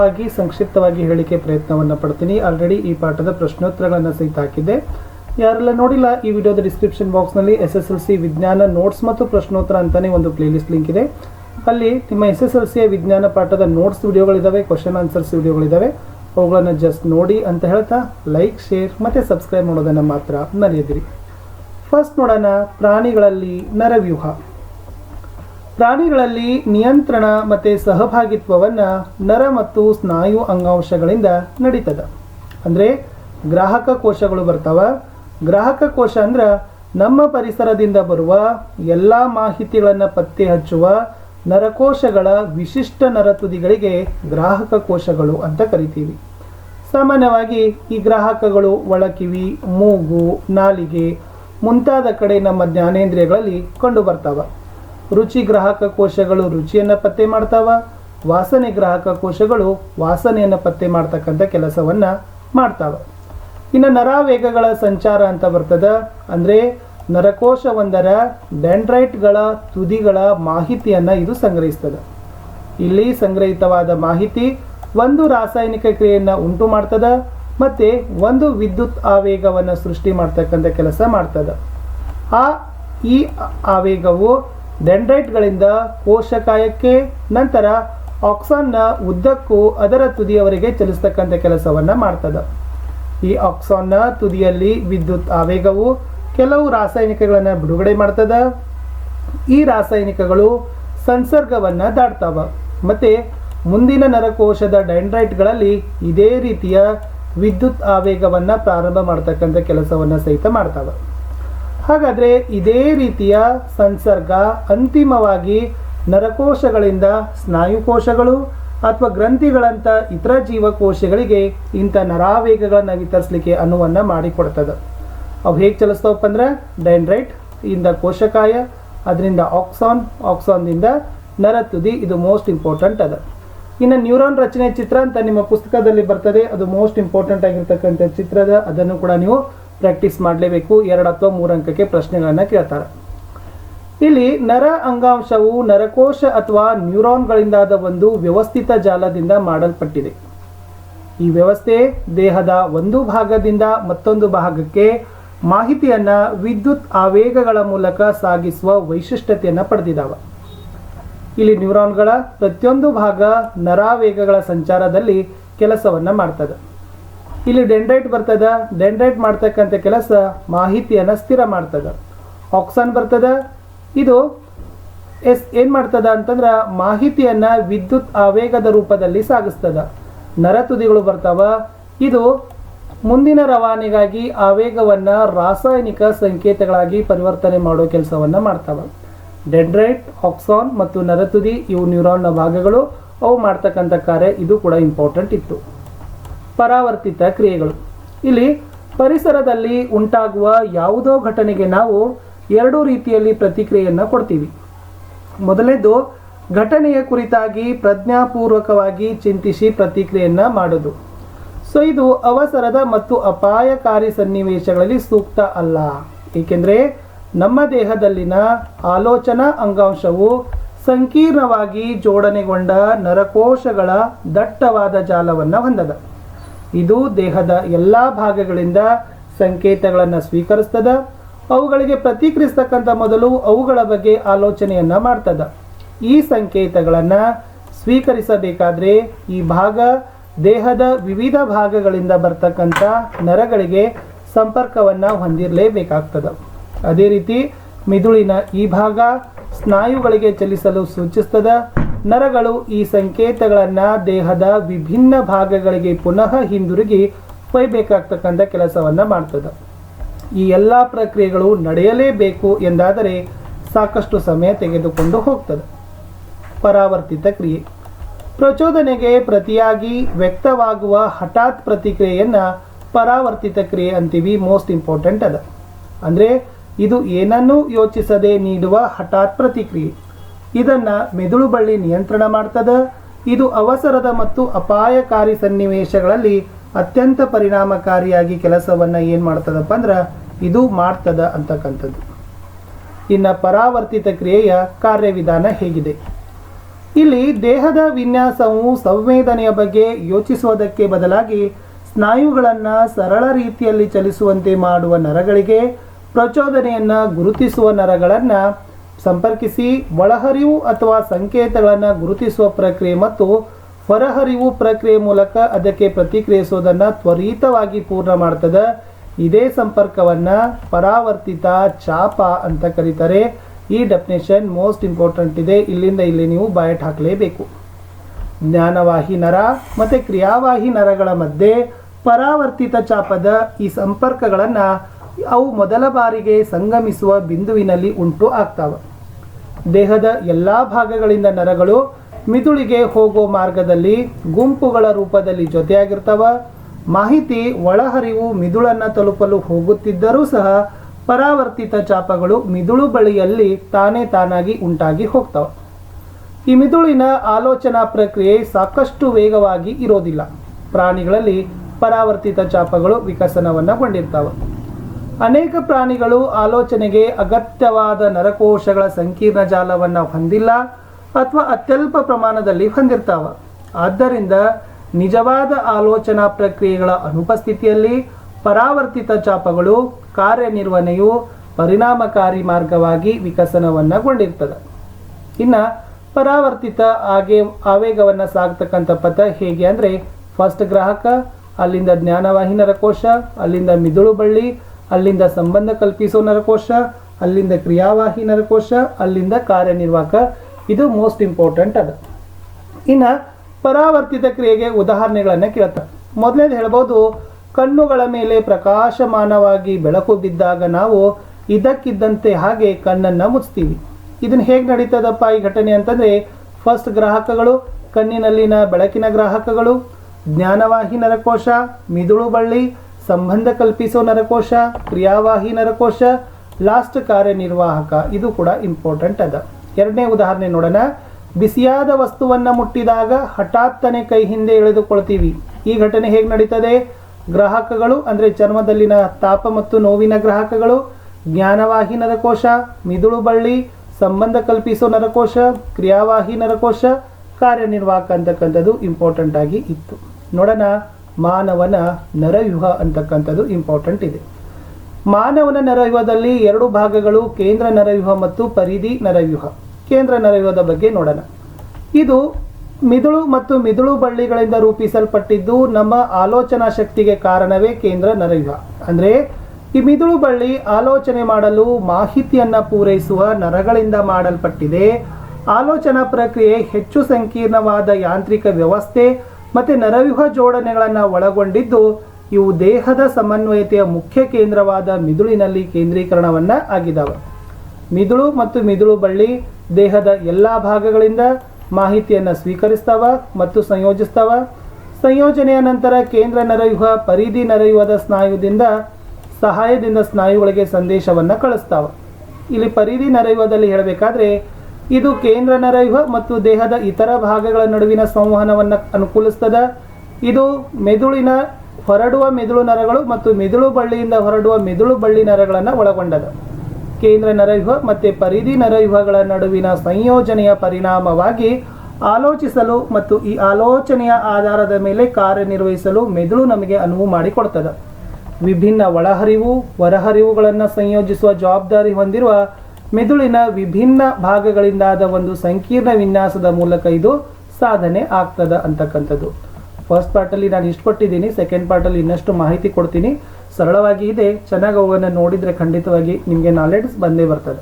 ವಾಗಿ, ಸಂಕ್ಷಿಪ್ತವಾಗಿ ಹೇಳಿಕೆ ಪ್ರಯತ್ನವನ್ನು ಪಡ್ತೀನಿ. ಆಲ್ರೆಡಿ ಈ ಪಾಠದ ಪ್ರಶ್ನೋತ್ತರಗಳನ್ನು ಸಹಿತ ಹಾಕಿದ್ದೆ. ಯಾರೆಲ್ಲ ನೋಡಿಲ್ಲ, ಈ ವಿಡಿಯೋದ ಡಿಸ್ಕ್ರಿಪ್ಷನ್ ಬಾಕ್ಸ್ನಲ್ಲಿ ಎಸ್ ಎಸ್ ಎಲ್ ಸಿ ವಿಜ್ಞಾನ ನೋಟ್ಸ್ ಮತ್ತು ಪ್ರಶ್ನೋತ್ತರ ಅಂತಲೇ ಒಂದು ಪ್ಲೇಲಿಸ್ಟ್ ಲಿಂಕ್ ಇದೆ. ಅಲ್ಲಿ ನಿಮ್ಮ ಎಸ್ ಎಸ್ ಎಲ್ ಸಿಯ ವಿಜ್ಞಾನ ಪಾಠದ ನೋಟ್ಸ್ ವಿಡಿಯೋಗಳಿದ್ದಾವೆ ಕ್ವಶನ್ ಆನ್ಸರ್ಸ್ ವಿಡಿಯೋಗಳಿದ್ದಾವೆ ಅವುಗಳನ್ನು ಜಸ್ಟ್ ನೋಡಿ ಅಂತ ಹೇಳ್ತಾ ಲೈಕ್ ಶೇರ್ ಮತ್ತು ಸಬ್ಸ್ಕ್ರೈಬ್ ಮಾಡೋದನ್ನು ಮಾತ್ರ ಮರೆಯದಿರಿ. ಫಸ್ಟ್ ನೋಡೋಣ, ಪ್ರಾಣಿಗಳಲ್ಲಿ ನರವ್ಯೂಹ. ಪ್ರಾಣಿಗಳಲ್ಲಿ ನಿಯಂತ್ರಣ ಮತ್ತು ಸಹಭಾಗಿತ್ವವನ್ನು ನರ ಮತ್ತು ಸ್ನಾಯು ಅಂಗಾಂಶಗಳಿಂದ ನಡೀತದ. ಅಂದರೆ ಗ್ರಾಹಕ ಕೋಶಗಳು ಬರ್ತಾವ. ಗ್ರಾಹಕ ಕೋಶ ಅಂದ್ರೆ ನಮ್ಮ ಪರಿಸರದಿಂದ ಬರುವ ಎಲ್ಲ ಮಾಹಿತಿಗಳನ್ನು ಪತ್ತೆ ಹಚ್ಚುವ ನರಕೋಶಗಳ ವಿಶಿಷ್ಟ ನರತುದಿಗಳಿಗೆ ಗ್ರಾಹಕ ಕೋಶಗಳು ಅಂತ ಕರಿತೀವಿ. ಸಾಮಾನ್ಯವಾಗಿ ಈ ಗ್ರಾಹಕಗಳು ಒಳಕಿವಿ, ಮೂಗು, ನಾಲಿಗೆ ಮುಂತಾದ ಕಡೆ ನಮ್ಮ ಜ್ಞಾನೇಂದ್ರಿಯಗಳಲ್ಲಿ ಕಂಡು ಬರ್ತಾವ. ರುಚಿ ಗ್ರಾಹಕ ಕೋಶಗಳು ರುಚಿಯನ್ನು ಪತ್ತೆ ಮಾಡ್ತಾವ, ವಾಸನೆ ಗ್ರಾಹಕ ಕೋಶಗಳು ವಾಸನೆಯನ್ನು ಪತ್ತೆ ಮಾಡ್ತಕ್ಕಂಥ ಕೆಲಸವನ್ನು ಮಾಡ್ತಾವ. ಇನ್ನು ನರಾವೇಗಗಳ ಸಂಚಾರ ಅಂತ ಬರ್ತದ, ಅಂದರೆ ನರಕೋಶವೊಂದರ ಡೆಂಡ್ರೈಟ್ಗಳ ತುದಿಗಳ ಮಾಹಿತಿಯನ್ನು ಇದು ಸಂಗ್ರಹಿಸ್ತದೆ. ಇಲ್ಲಿ ಸಂಗ್ರಹಿತವಾದ ಮಾಹಿತಿ ಒಂದು ರಾಸಾಯನಿಕ ಕ್ರಿಯೆಯನ್ನು ಉಂಟು ಮಾಡ್ತದ, ಮತ್ತು ಒಂದು ವಿದ್ಯುತ್ ಆವೇಗವನ್ನು ಸೃಷ್ಟಿ ಮಾಡ್ತಕ್ಕಂಥ ಕೆಲಸ ಮಾಡ್ತದ. ಆ ಈ ಆವೇಗವು ಡೆಂಡ್ರೈಟ್ಗಳಿಂದ ಕೋಶಕಾಯಕ್ಕೆ ನಂತರ ಆಕ್ಸಾನ್ನ ಉದ್ದಕ್ಕೂ ಅದರ ತುದಿಯವರೆಗೆ ಚಲಿಸ್ತಕ್ಕಂಥ ಕೆಲಸವನ್ನು ಮಾಡ್ತದೆ. ಈ ಆಕ್ಸಾನ್ನ ತುದಿಯಲ್ಲಿ ವಿದ್ಯುತ್ ಆವೇಗವು ಕೆಲವು ರಾಸಾಯನಿಕಗಳನ್ನು ಬಿಡುಗಡೆ ಮಾಡ್ತದೆ. ಈ ರಾಸಾಯನಿಕಗಳು ಸಂಸರ್ಗವನ್ನು ದಾಟ್ತಾವ. ಮತ್ತು ಮುಂದಿನ ನರಕೋಶದ ಡೆಂಡ್ರೈಟ್ಗಳಲ್ಲಿ ಇದೇ ರೀತಿಯ ವಿದ್ಯುತ್ ಆವೇಗವನ್ನು ಪ್ರಾರಂಭ ಮಾಡ್ತಕ್ಕಂಥ ಕೆಲಸವನ್ನು ಸಹಿತ ಮಾಡ್ತಾವೆ. ಹಾಗಾದರೆ ಇದೇ ರೀತಿಯ ಸಂಸರ್ಗ ಅಂತಿಮವಾಗಿ ನರಕೋಶಗಳಿಂದ ಸ್ನಾಯುಕೋಶಗಳು ಅಥವಾ ಗ್ರಂಥಿಗಳಂಥ ಇತರ ಜೀವಕೋಶಗಳಿಗೆ ಇಂಥ ನರಾವೇಗಗಳನ್ನು ವಿತರಿಸಲಿಕ್ಕೆ ಅನುವನ್ನು ಮಾಡಿಕೊಡ್ತದೆ. ಅವು ಹೇಗೆ ಚಲಿಸ್ತಾವಪ್ಪ ಅಂದ್ರೆ ಡೈಂಡ್ರೈಟ್, ಇಂದ ಕೋಶಕಾಯ, ಅದರಿಂದ ಆಕ್ಸಾನ್, ಆಕ್ಸಾನ್ದಿಂದ ನರ ತುದಿ ಇದು ಮೋಸ್ಟ್ ಇಂಪಾರ್ಟೆಂಟ್ ಅದ. ಇನ್ನು ನ್ಯೂರಾನ್ ರಚನೆ ಚಿತ್ರ ಅಂತ ನಿಮ್ಮ ಪುಸ್ತಕದಲ್ಲಿ ಬರ್ತದೆ, ಅದು ಮೋಸ್ಟ್ ಇಂಪಾರ್ಟೆಂಟ್ ಆಗಿರ್ತಕ್ಕಂಥ ಚಿತ್ರದ, ಅದನ್ನು ಕೂಡ ನೀವು ಪ್ರಾಕ್ಟೀಸ್ ಮಾಡಲೇಬೇಕು, ಎರಡು ಅಥವಾ ಮೂರು ಅಂಕಕ್ಕೆ ಪ್ರಶ್ನೆಗಳನ್ನು ಕೇಳ್ತಾರೆ. ಇಲ್ಲಿ ನರ ಅಂಗಾಂಶವು ನರಕೋಶ ಅಥವಾ ನ್ಯೂರಾನ್ಗಳಿಂದಾದ ಒಂದು ವ್ಯವಸ್ಥಿತ ಜಾಲದಿಂದ ಮಾಡಲ್ಪಟ್ಟಿದೆ. ಈ ವ್ಯವಸ್ಥೆ ದೇಹದ ಒಂದು ಭಾಗದಿಂದ ಮತ್ತೊಂದು ಭಾಗಕ್ಕೆ ಮಾಹಿತಿಯನ್ನ ವಿದ್ಯುತ್ ಆವೇಗಗಳ ಮೂಲಕ ಸಾಗಿಸುವ ವೈಶಿಷ್ಟ್ಯತೆಯನ್ನು ಪಡೆದಿದ್ದಾವ ಇಲ್ಲಿ ನ್ಯೂರಾನ್ಗಳ ಪ್ರತಿಯೊಂದು ಭಾಗ ನರಾವೇಗಗಳ ಸಂಚಾರದಲ್ಲಿ ಕೆಲಸವನ್ನು ಮಾಡ್ತದೆ. ಇಲ್ಲಿ ಡೆಂಡ್ರೈಟ್ ಬರ್ತದ. ಡೆಂಡ್ರೈಟ್ ಮಾಡ್ತಕ್ಕಂಥ ಕೆಲಸ ಮಾಹಿತಿಯನ್ನು ಸ್ಥಿರ ಮಾಡ್ತದ. ಆಕ್ಸಾನ್ ಬರ್ತದ. ಇದು ಎಸ್ ಏನು ಮಾಡ್ತದ ಅಂತಂದ್ರೆ ಮಾಹಿತಿಯನ್ನು ವಿದ್ಯುತ್ ಆವೇಗದ ರೂಪದಲ್ಲಿ ಸಾಗಿಸ್ತದ. ನರತುದಿಗಳು ಬರ್ತಾವ. ಇದು ಮುಂದಿನ ರವಾನೆಗಾಗಿ ಆವೇಗವನ್ನು ರಾಸಾಯನಿಕ ಸಂಕೇತಗಳಾಗಿ ಪರಿವರ್ತನೆ ಮಾಡೋ ಕೆಲಸವನ್ನು ಮಾಡ್ತಾವ. ಡೆಂಡ್ರೈಟ್ ಆಕ್ಸಾನ್ ಮತ್ತು ನರತುದಿ ಇವು ನ್ಯೂರಾನ್ನ ಭಾಗಗಳು. ಅವು ಮಾಡ್ತಕ್ಕಂಥ ಕಾರ್ಯ ಇದು ಕೂಡ ಇಂಪಾರ್ಟೆಂಟ್ ಇತ್ತು. ಪರಾವರ್ತಿತ ಕ್ರಿಯೆಗಳು. ಇಲ್ಲಿ ಪರಿಸರದಲ್ಲಿ ಉಂಟಾಗುವ ಯಾವುದೋ ಘಟನೆಗೆ ನಾವು ಎರಡು ರೀತಿಯಲ್ಲಿ ಪ್ರತಿಕ್ರಿಯೆಯನ್ನು ಕೊಡ್ತೀವಿ. ಮೊದಲನೇದು, ಘಟನೆಯ ಕುರಿತಾಗಿ ಪ್ರಜ್ಞಾಪೂರ್ವಕವಾಗಿ ಚಿಂತಿಸಿ ಪ್ರತಿಕ್ರಿಯೆಯನ್ನು ಮಾಡೋದು. ಸೊ, ಇದು ಅವಸರದ ಮತ್ತು ಅಪಾಯಕಾರಿ ಸನ್ನಿವೇಶಗಳಲ್ಲಿ ಸೂಕ್ತ ಅಲ್ಲ. ಏಕೆಂದರೆ, ನಮ್ಮ ದೇಹದಲ್ಲಿನ ಆಲೋಚನಾ ಅಂಗಾಂಶವು ಸಂಕೀರ್ಣವಾಗಿ ಜೋಡಣೆಗೊಂಡ ನರಕೋಶಗಳ ದಟ್ಟವಾದ ಜಾಲವನ್ನು ಹೊಂದದ. ಇದು ದೇಹದ ಎಲ್ಲ ಭಾಗಗಳಿಂದ ಸಂಕೇತಗಳನ್ನು ಸ್ವೀಕರಿಸ್ತದ. ಅವುಗಳಿಗೆ ಪ್ರತಿಕ್ರಿಯಿಸ್ತಕ್ಕಂಥ ಮೊದಲು ಅವುಗಳ ಬಗ್ಗೆ ಆಲೋಚನೆಯನ್ನು ಮಾಡ್ತದ. ಈ ಸಂಕೇತಗಳನ್ನು ಸ್ವೀಕರಿಸಬೇಕಾದ್ರೆ ಈ ಭಾಗ ದೇಹದ ವಿವಿಧ ಭಾಗಗಳಿಂದ ಬರ್ತಕ್ಕಂಥ ನರಗಳಿಗೆ ಸಂಪರ್ಕವನ್ನು ಹೊಂದಿರಲೇಬೇಕಾಗ್ತದೆ. ಅದೇ ರೀತಿ ಮಿದುಳಿನ ಈ ಭಾಗ ಸ್ನಾಯುಗಳಿಗೆ ಚಲಿಸಲು ಸೂಚಿಸ್ತದ. ನರಗಳು ಈ ಸಂಕೇತಗಳನ್ನು ದೇಹದ ವಿಭಿನ್ನ ಭಾಗಗಳಿಗೆ ಪುನಃ ಹಿಂದಿರುಗಿ ಒಯ್ಯಬೇಕಾಗ್ತಕ್ಕಂಥ ಕೆಲಸವನ್ನು ಮಾಡ್ತದೆ. ಈ ಎಲ್ಲ ಪ್ರಕ್ರಿಯೆಗಳು ನಡೆಯಲೇಬೇಕು ಎಂದಾದರೆ ಸಾಕಷ್ಟು ಸಮಯ ತೆಗೆದುಕೊಂಡು ಹೋಗ್ತದೆ. ಪರಾವರ್ತಿತ ಕ್ರಿಯೆ. ಪ್ರಚೋದನೆಗೆ ಪ್ರತಿಯಾಗಿ ವ್ಯಕ್ತವಾಗುವ ಹಠಾತ್ ಪ್ರತಿಕ್ರಿಯೆಯನ್ನು ಪರಾವರ್ತಿತ ಕ್ರಿಯೆ ಅಂತೀವಿ ಮೋಸ್ಟ್ ಇಂಪಾರ್ಟೆಂಟ್ ಅದ. ಅಂದರೆ ಇದು ಏನನ್ನೂ ಯೋಚಿಸದೆ ನೀಡುವ ಹಠಾತ್ ಪ್ರತಿಕ್ರಿಯೆ. ಇದನ್ನು ಮೆದುಳು ಬಳ್ಳಿ ನಿಯಂತ್ರಣ ಮಾಡ್ತದೆ. ಇದು ಅವಸರದ ಮತ್ತು ಅಪಾಯಕಾರಿ ಸನ್ನಿವೇಶಗಳಲ್ಲಿ ಅತ್ಯಂತ ಪರಿಣಾಮಕಾರಿಯಾಗಿ ಕೆಲಸವನ್ನು ಏನು ಮಾಡ್ತದಪ್ಪ ಅಂದ್ರೆ ಇದು ಮಾಡ್ತದ ಅಂತಕ್ಕಂಥದ್ದು. ಇನ್ನು ಪರಾವರ್ತಿತ ಕ್ರಿಯೆಯ ಕಾರ್ಯವಿಧಾನ ಹೇಗಿದೆ. ಇಲ್ಲಿ ದೇಹದ ವಿನ್ಯಾಸವು ಸಂವೇದನೆಯ ಬಗ್ಗೆ ಯೋಚಿಸುವುದಕ್ಕೆ ಬದಲಾಗಿ ಸ್ನಾಯುಗಳನ್ನು ಸರಳ ರೀತಿಯಲ್ಲಿ ಚಲಿಸುವಂತೆ ಮಾಡುವ ನರಗಳಿಗೆ ಪ್ರಚೋದನೆಯನ್ನು ಗುರುತಿಸುವ ನರಗಳನ್ನು ಸಂಪರ್ಕಿಸಿ ಒಳಹರಿವು ಅಥವಾ ಸಂಕೇತಗಳನ್ನು ಗುರುತಿಸುವ ಪ್ರಕ್ರಿಯೆ ಮತ್ತು ಹೊರಹರಿವು ಪ್ರಕ್ರಿಯೆ ಮೂಲಕ ಅದಕ್ಕೆ ಪ್ರತಿಕ್ರಿಯಿಸುವುದನ್ನು ತ್ವರಿತವಾಗಿ ಪೂರ್ಣ ಮಾಡ್ತದೆ. ಇದೇ ಸಂಪರ್ಕವನ್ನು ಪರಾವರ್ತಿತ ಚಾಪ ಅಂತ ಕರೀತಾರೆ. ಈ ಡೆಫಿನೇಷನ್ ಮೋಸ್ಟ್ ಇಂಪಾರ್ಟೆಂಟ್ ಇದೆ. ಇಲ್ಲಿಂದ ಇಲ್ಲಿ ನೀವು ಬಯಟ್ ಹಾಕಲೇಬೇಕು. ಜ್ಞಾನವಾಹಿ ನರ ಮತ್ತು ಕ್ರಿಯಾವಾಹಿ ನರಗಳ ಮಧ್ಯೆ ಪರಾವರ್ತಿತ ಚಾಪದ ಈ ಸಂಪರ್ಕಗಳನ್ನು ಅವು ಮೊದಲ ಬಾರಿಗೆ ಸಂಗಮಿಸುವ ಬಿಂದುವಿನಲ್ಲಿ ಉಂಟು ಆಗ್ತಾವ. ದೇಹದ ಎಲ್ಲ ಭಾಗಗಳಿಂದ ನರಗಳು ಮಿದುಳಿಗೆ ಹೋಗೋ ಮಾರ್ಗದಲ್ಲಿ ಗುಂಪುಗಳ ರೂಪದಲ್ಲಿ ಜೊತೆಯಾಗಿರ್ತಾವ. ಮಾಹಿತಿ ಒಳಹರಿವು ಮಿದುಳನ್ನು ತಲುಪಲು ಹೋಗುತ್ತಿದ್ದರೂ ಸಹ ಪರಾವರ್ತಿತ ಚಾಪಗಳು ಮಿದುಳು ಬಳಿಯಲ್ಲಿ ತಾನೇ ತಾನಾಗಿ ಉಂಟಾಗಿ ಹೋಗ್ತಾವ. ಈ ಮಿದುಳಿನ ಆಲೋಚನಾ ಪ್ರಕ್ರಿಯೆ ಸಾಕಷ್ಟು ವೇಗವಾಗಿ ಇರೋದಿಲ್ಲ. ಪ್ರಾಣಿಗಳಲ್ಲಿ ಪರಾವರ್ತಿತ ಚಾಪಗಳು ವಿಕಸನವನ್ನಗೊಂಡಿರ್ತವೆ ಅನೇಕ ಪ್ರಾಣಿಗಳು ಆಲೋಚನೆಗೆ ಅಗತ್ಯವಾದ ನರಕೋಶಗಳ ಸಂಕೀರ್ಣ ಜಾಲವನ್ನು ಹೊಂದಿಲ್ಲ ಅಥವಾ ಅತ್ಯಲ್ಪ ಪ್ರಮಾಣದಲ್ಲಿ ಹೊಂದಿರ್ತಾವ. ಆದ್ದರಿಂದ ನಿಜವಾದ ಆಲೋಚನಾ ಪ್ರಕ್ರಿಯೆಗಳ ಅನುಪಸ್ಥಿತಿಯಲ್ಲಿ ಪರಾವರ್ತಿತ ಚಾಪಗಳು ಕಾರ್ಯನಿರ್ವಹಣೆಯು ಪರಿಣಾಮಕಾರಿ ಮಾರ್ಗವಾಗಿ ವಿಕಸನವನ್ನುಗೊಂಡಿರ್ತದೆ. ಇನ್ನು ಪರಾವರ್ತಿತ ಆಗೇ ಆವೇಗವನ್ನು ಸಾಗ್ತಕ್ಕಂಥ ಪಥ ಹೇಗೆ ಅಂದರೆ, ಫಸ್ಟ್ ಗ್ರಾಹಕ, ಅಲ್ಲಿಂದ ಜ್ಞಾನವಾಹಿನರ ಕೋಶ ಅಲ್ಲಿಂದ ಮಿದುಳು ಬಳ್ಳಿ ಅಲ್ಲಿಂದ ಸಂಬಂಧ ಕಲ್ಪಿಸೋ ನರಕೋಶ, ಅಲ್ಲಿಂದ ಕ್ರಿಯಾವಾಹಿ ನರಕೋಶ, ಅಲ್ಲಿಂದ ಕಾರ್ಯನಿರ್ವಾಹಕ. ಇದು ಮೋಸ್ಟ್ ಇಂಪಾರ್ಟೆಂಟ್ ಅದ. ಇನ್ನು ಪರಾವರ್ತಿತ ಕ್ರಿಯೆಗೆ ಉದಾಹರಣೆಗಳನ್ನು ಕೇಳ್ತಾರೆ ಮೊದಲನೇದು ಹೇಳ್ಬೋದು, ಕಣ್ಣುಗಳ ಮೇಲೆ ಪ್ರಕಾಶಮಾನವಾಗಿ ಬೆಳಕು ಬಿದ್ದಾಗ ನಾವು ಇದಕ್ಕಿದ್ದಂತೆ ಹಾಗೆ ಕಣ್ಣನ್ನು ಮುಚ್ತೀವಿ. ಇದನ್ನು ಹೇಗೆ ನಡೀತದಪ್ಪ ಈ ಘಟನೆ ಅಂತಂದರೆ ಫಸ್ಟ್ ಗ್ರಾಹಕಗಳು, ಕಣ್ಣಿನಲ್ಲಿನ ಬೆಳಕಿನ ಗ್ರಾಹಕಗಳು, ಜ್ಞಾನವಾಹಿ ನರಕೋಶ, ಮಿದುಳು ಬಳ್ಳಿ ಸಂಬಂಧ ಕಲ್ಪಿಸೋ ನರಕೋಶ, ಕ್ರಿಯಾವಾಹಿ ನರಕೋಶ ಲಾಸ್ಟ್ ಕಾರ್ಯನಿರ್ವಾಹಕ, ಇದು ಕೂಡ ಇಂಪಾರ್ಟೆಂಟ್ ಅದ. ಎರಡನೇ ಉದಾಹರಣೆ ನೋಡೋಣ. ಬಿಸಿಯಾದ ವಸ್ತುವನ್ನು ಮುಟ್ಟಿದಾಗ ಹಠಾತ್ತನೆ ಕೈ ಹಿಂದೆ ಎಳೆದುಕೊಳ್ತೀವಿ. ಈ ಘಟನೆ ಹೇಗೆ ನಡೀತದೆ? ಗ್ರಾಹಕಗಳು, ಅಂದರೆ ಚರ್ಮದಲ್ಲಿನ ತಾಪ ಮತ್ತು ನೋವಿನ ಗ್ರಾಹಕಗಳು, ಜ್ಞಾನವಾಹಿ ನರಕೋಶ, ಮಿದುಳು ಬಳ್ಳಿ, ಸಂಬಂಧ ಕಲ್ಪಿಸೋ ನರಕೋಶ, ಕ್ರಿಯಾವಾಹಿ ನರಕೋಶ, ಕಾರ್ಯನಿರ್ವಾಹಕ ಅಂತಕ್ಕಂಥದ್ದು ಇಂಪಾರ್ಟೆಂಟ್ ಆಗಿ ಇತ್ತು. ನೋಡೋಣ. ಮಾನವನ ನರವ್ಯೂಹ ಅಂತಕ್ಕಂಥದ್ದು ಇಂಪಾರ್ಟೆಂಟ್ ಇದೆ. ಮಾನವನ ನರವ್ಯೂಹದಲ್ಲಿ ಎರಡು ಭಾಗಗಳು, ಕೇಂದ್ರ ನರವ್ಯೂಹ ಮತ್ತು ಪರಿಧಿ ನರವ್ಯೂಹ. ಕೇಂದ್ರ ನರವ್ಯೂಹದ ಬಗ್ಗೆ ನೋಡೋಣ. ಇದು ಮಿದುಳು ಮತ್ತು ಮಿದುಳು ಬಳ್ಳಿಗಳಿಂದ ರೂಪಿಸಲ್ಪಟ್ಟಿದ್ದು ನಮ್ಮ ಆಲೋಚನಾ ಶಕ್ತಿಗೆ ಕಾರಣವೇ ಕೇಂದ್ರ ನರವ್ಯೂಹ. ಅಂದರೆ ಈ ಮಿದುಳು ಬಳ್ಳಿ ಆಲೋಚನೆ ಮಾಡಲು ಮಾಹಿತಿಯನ್ನು ಪೂರೈಸುವ ನರಗಳಿಂದ ಮಾಡಲ್ಪಟ್ಟಿದೆ. ಆಲೋಚನಾ ಪ್ರಕ್ರಿಯೆ ಹೆಚ್ಚು ಸಂಕೀರ್ಣವಾದ ಯಾಂತ್ರಿಕ ವ್ಯವಸ್ಥೆ ಮತ್ತು ನರವ್ಯೂಹ ಜೋಡಣೆಗಳನ್ನು ಒಳಗೊಂಡಿದ್ದು ಇವು ದೇಹದ ಸಮನ್ವಯತೆಯ ಮುಖ್ಯ ಕೇಂದ್ರವಾದ ಮಿದುಳಿನಲ್ಲಿ ಕೇಂದ್ರೀಕರಣವನ್ನ ಆಗಿದ್ದಾವೆ ಮಿದುಳು ಮತ್ತು ಮಿದುಳು ಬಳ್ಳಿ ದೇಹದ ಎಲ್ಲ ಭಾಗಗಳಿಂದ ಮಾಹಿತಿಯನ್ನು ಸ್ವೀಕರಿಸ್ತಾವ ಮತ್ತು ಸಂಯೋಜಿಸ್ತಾವ. ಸಂಯೋಜನೆಯ ನಂತರ ಕೇಂದ್ರ ನರವ್ಯೂಹ ಪರಿಧಿ ನರವ್ಯೂಹದ ಸ್ನಾಯುದಿಂದ ಸಹಾಯದಿಂದ ಸ್ನಾಯುಗಳಿಗೆ ಸಂದೇಶವನ್ನು ಕಳಿಸ್ತಾವ. ಇಲ್ಲಿ ಪರಿಧಿ ನರವ್ಯೂಹದಲ್ಲಿ ಹೇಳಬೇಕಾದ್ರೆ ಇದು ಕೇಂದ್ರ ನರೈವ ಮತ್ತು ದೇಹದ ಇತರ ಭಾಗಗಳ ನಡುವಿನ ಸಂವಹನವನ್ನು ಅನುಕೂಲಿಸ್ತದೆ. ಇದು ಮೆದುಳಿನ ಹೊರಡುವ ಮೆದುಳು ನರಗಳು ಮತ್ತು ಮೆದುಳು ಬಳ್ಳಿಯಿಂದ ಹೊರಡುವ ಮೆದುಳು ಬಳ್ಳಿ ನರಗಳನ್ನು ಒಳಗೊಂಡದ. ಕೇಂದ್ರ ನರವ್ಯೂಹ ಮತ್ತು ಪರಿಧಿ ನರವ್ಯೂಹಗಳ ನಡುವಿನ ಸಂಯೋಜನೆಯ ಪರಿಣಾಮವಾಗಿ ಆಲೋಚಿಸಲು ಮತ್ತು ಈ ಆಲೋಚನೆಯ ಆಧಾರದ ಮೇಲೆ ಕಾರ್ಯನಿರ್ವಹಿಸಲು ಮೆದುಳು ನಮಗೆ ಅನುವು ಮಾಡಿಕೊಡ್ತದೆ. ವಿಭಿನ್ನ ಒಳಹರಿವು, ಹೊರಹರಿವುಗಳನ್ನು ಸಂಯೋಜಿಸುವ ಜವಾಬ್ದಾರಿ ಹೊಂದಿರುವ ಮೆದುಳಿನ ವಿಭಿನ್ನ ಭಾಗಗಳಿಂದಾದ ಒಂದು ಸಂಕೀರ್ಣ ವಿನ್ಯಾಸದ ಮೂಲಕ ಇದು ಸಾಧನೆ ಆಗ್ತದ ಅಂತಕ್ಕಂಥದ್ದು. ಫಸ್ಟ್ ಪಾರ್ಟಲ್ಲಿ ನಾನು ಇಷ್ಟು ಕೊಟ್ಟಿದ್ದೀನಿ ಸೆಕೆಂಡ್ ಪಾರ್ಟಲ್ಲಿ ಇನ್ನಷ್ಟು ಮಾಹಿತಿ ಕೊಡ್ತೀನಿ. ಸರಳವಾಗಿ ಇದೆ, ಚೆನ್ನಾಗಿ ಅವನ್ನು ನೋಡಿದರೆ ಖಂಡಿತವಾಗಿ ನಿಮಗೆ ನಾಲೆಡ್ಜ್ ಬಂದೇ ಬರ್ತದೆ.